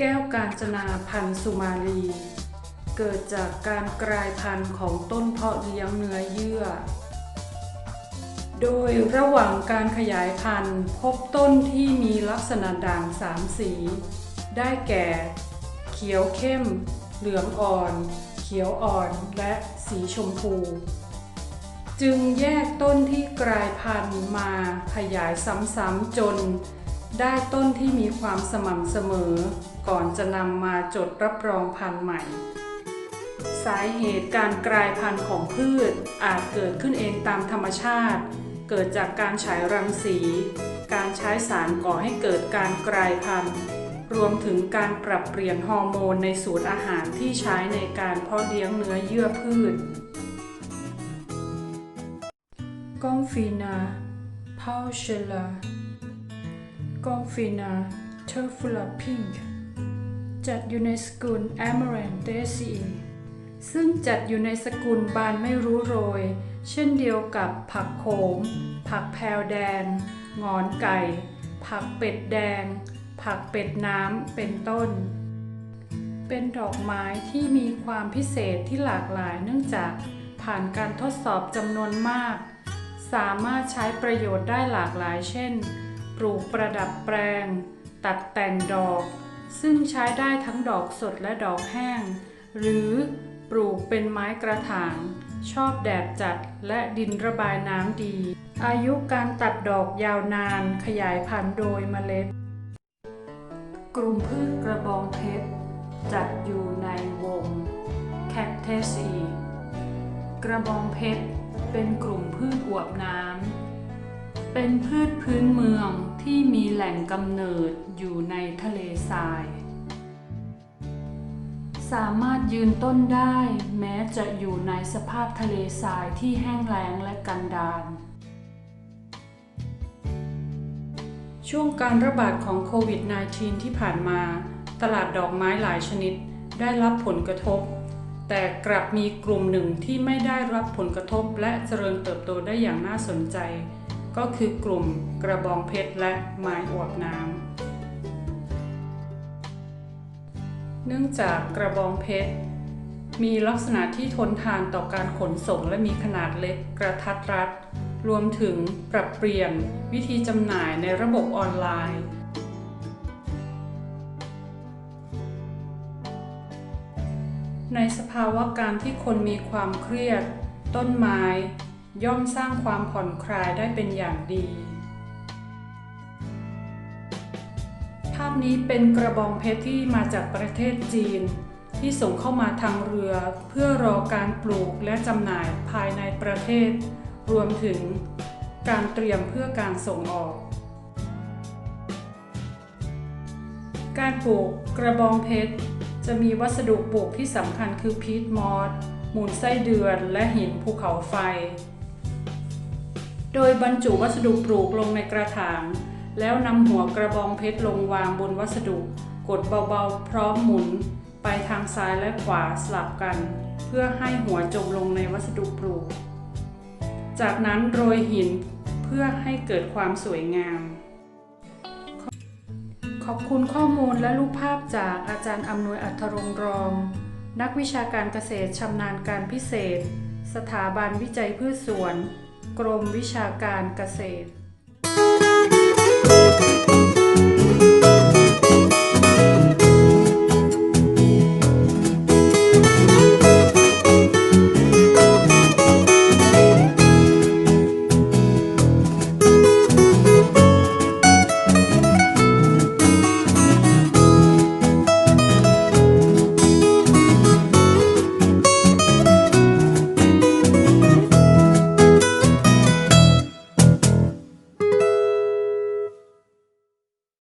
แก้วกาญจนาพันธุ์สุมาลี เกิดจากการกลายพันธุ์ของต้นเพาะเลี้ยงเนื้อเยื่อ โดยระหว่างการขยายพันธุ์พบต้นที่มีลักษณะด่างสามสี ได้แก่ เขียวเข้ม เหลืองอ่อน เขียวอ่อนและสีชมพู จึงแยกต้นที่กลายพันธุ์มาขยายซ้ำๆจน ได้ต้นที่มีความสม่ำเสมอ ก่อนจะนำมาจดรับรองพันธุ์ใหม่ สาเหตุการกลายพันธุ์ของพืชอาจเกิดขึ้นเองตามธรรมชาติ เกิดจากการฉายรังสี การใช้สารก่อให้เกิดการกลายพันธุ์ รวมถึงการปรับเปลี่ยนฮอร์โมนในสูตรอาหารที่ใช้ในการเพาะเลี้ยงเนื้อเยื่อพืชกองฟีนาพาวเชลา กองฟีนาเทอร์ฟูลาพิงจัดอยู่ในสกุล a m a r a n t a c e ซึ่งจัดอยู่ในสกุลบานไม่รู้โรย เช่นเดียวกับผักโขม ผักแพรวแดง งอนไก่ ผักเป็ดแดง ผักเป็ดน้ำ เป็นต้น เป็นดอกไม้ที่มีความพิเศษที่หลากหลายเนื่องจากผ่านการทดสอบจำนวนมาก สามารถใช้ประโยชน์ได้หลากหลายเช่น ปลูกประดับแปลง ตัดแต่งดอก ซึ่งใช้ได้ทั้งดอกสดและดอกแห้ง หรือปลูกเป็นไม้กระถาง ชอบแดดจัดและดินระบายน้ำดี อายุการตัดดอกยาวนานขยายพันธุ์โดยเมล็ด กลุ่มพืชกระบองเพชรจัดอยู่ในวง Cactaceae กระบองเพชรเป็นกลุ่มพืชอวบน้ำ เป็นพืชพื้นเมืองที่มีแหล่งกำเนิดอยู่ในทะเลทราย สามารถยืนต้นได้แม้จะอยู่ในสภาพทะเลทรายที่แห้งแล้งและกันดารช่วงการระบาดของโควิด -19 ที่ผ่านมา ตลาดดอกไม้หลายชนิดได้รับผลกระทบ แต่กลับมีกลุ่มหนึ่งที่ไม่ได้รับผลกระทบและเจริญเติบโตได้อย่างน่าสนใจ ก็คือกลุ่มกระบองเพชรและไม้อวบน้ำ เนื่องจากกระบองเพชร มีลักษณะที่ทนทานต่อการขนส่งและมีขนาดเล็กกระทัดรัด รวมถึงปรับเปลี่ยนวิธีจำหน่ายในระบบออนไลน์ในสภาวะการที่คนมีความเครียด ต้นไม้ ย่อมสร้างความผ่อนคลายได้เป็นอย่างดี ภาพนี้เป็นกระบองเพชรที่มาจากประเทศจีน ที่ส่งเข้ามาทางเรือเพื่อรอการปลูกและจำหน่ายภายในประเทศ รวมถึงการเตรียมเพื่อการส่งออก การปลูกกระบองเพชรจะมีวัสดุปลูกที่สำคัญคือพีทมอสมูลไส้เดือนและหินภูเขาไฟ โดยบรรจุวัสดุปลูกลงในกระถาง แล้วนำหัวกระบองเพชรลงวางบนวัสดุ กดเบาๆ พร้อมหมุน ไปทางซ้ายและขวาสลับกัน เพื่อให้หัวจมลงในวัสดุปลูก จากนั้นโรยหินเพื่อให้เกิดความสวยงาม ขอบคุณข้อมูลและรูปภาพจากอาจารย์อำนวยอัธรงรอง นักวิชาการเกษตรชำนาญการพิเศษ สถาบันวิจัยพืชสวน กรมวิชาการเกษตร